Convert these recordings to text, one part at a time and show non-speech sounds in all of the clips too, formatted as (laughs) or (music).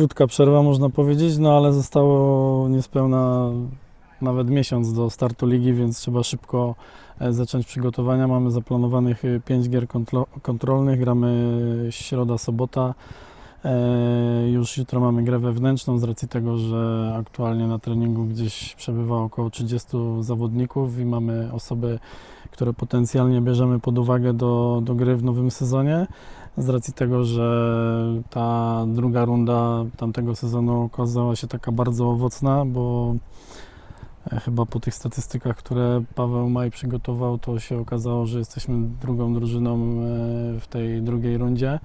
krótka przerwa można powiedzieć, no ale zostało niespełna nawet miesiąc do startu ligi, więc trzeba szybko e, zacząć przygotowania. Mamy zaplanowanych 5 gier kontro- kontrolnych, gramy środa, sobota. E, Już jutro mamy grę wewnętrzną z racji tego, że aktualnie na treningu gdzieś przebywa około 30 zawodników i mamy osoby, które potencjalnie bierzemy pod uwagę do, do gry w nowym sezonie. Z racji tego, że ta druga runda tamtego sezonu okazała się taka bardzo owocna, bo e, chyba po tych statystykach, które Paweł Maj przygotował, to się okazało, że jesteśmy drugą drużyną e, w tej drugiej rundzie.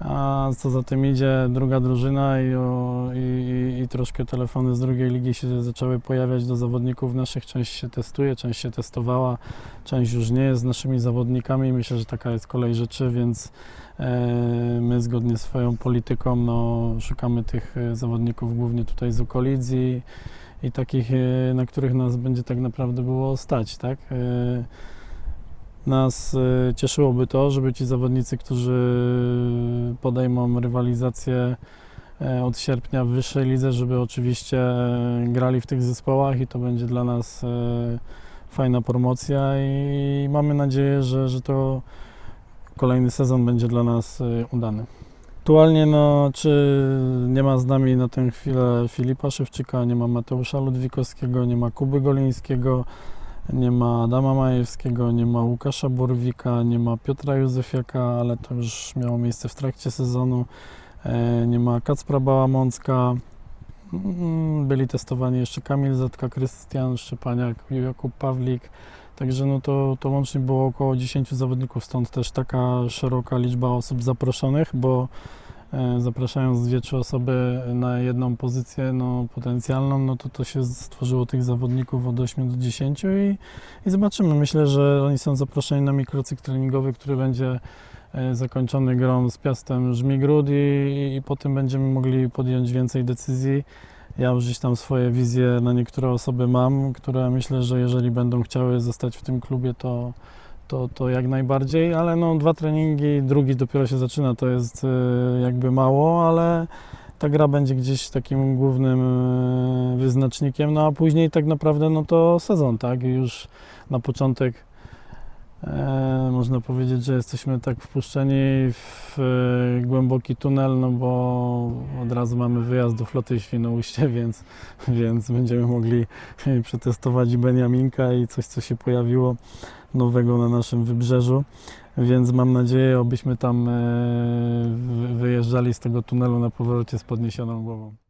A co za tym idzie, druga drużyna i, o, i, i, troszkę telefony z drugiej ligi się zaczęły pojawiać do zawodników naszych. Część się testuje, część się testowała, część już nie jest z naszymi zawodnikami. Myślę, że taka jest kolej rzeczy, więc e, my zgodnie z swoją polityką no, szukamy tych e, zawodników głównie tutaj z okolic i, i takich, e, na których nas będzie tak naprawdę było stać, tak? E, nas e, cieszyłoby to, żeby ci zawodnicy, którzy podejmą rywalizację e, od sierpnia w wyższej lidze, żeby oczywiście e, grali w tych zespołach i to będzie dla nas e, fajna promocja i mamy nadzieję, że, że to kolejny sezon będzie dla nas udany. Aktualnie, no, czy nie ma z nami na tę chwilę Filipa Szewczyka, nie ma Mateusza Ludwikowskiego, nie ma Kuby Golińskiego, nie ma Adama Majewskiego, nie ma Łukasza Borwika, nie ma Piotra Józefiaka, ale to już miało miejsce w trakcie sezonu. E, Nie ma Kacpra Bałamącka. Mm, Byli testowani jeszcze Kamil Zetka, Krystian Szczepaniak, Jakub Pawlik. Także no to, to łącznie było około 10 zawodników, stąd też taka szeroka liczba osób zaproszonych, bo zapraszając dwie, trzy osoby na jedną pozycję no, potencjalną, no to to się stworzyło tych zawodników od 8 do 10 i, i zobaczymy. Myślę, że oni są zaproszeni na mikrocykl treningowy, który będzie e, zakończony grą z Piastem Żmigród i, i po tym będziemy mogli podjąć więcej decyzji. Ja już gdzieś tam swoje wizje na niektóre osoby mam, które myślę, że jeżeli będą chciały zostać w tym klubie, to, to, to jak najbardziej, ale no dwa treningi, drugi dopiero się zaczyna, to jest e, jakby mało, ale ta gra będzie gdzieś takim głównym e, wyznacznikiem, no a później tak naprawdę no to sezon, tak? Już na początek można powiedzieć, że jesteśmy tak wpuszczeni w e, głęboki tunel, no bo od razu mamy wyjazd do floty Świnoujście, (laughs) więc, więc będziemy mogli przetestować i Beniaminka i coś, co się pojawiło nowego na naszym wybrzeżu. Więc mam nadzieję, abyśmy tam e, wy- wyjeżdżali z tego tunelu na powrocie z podniesioną głową.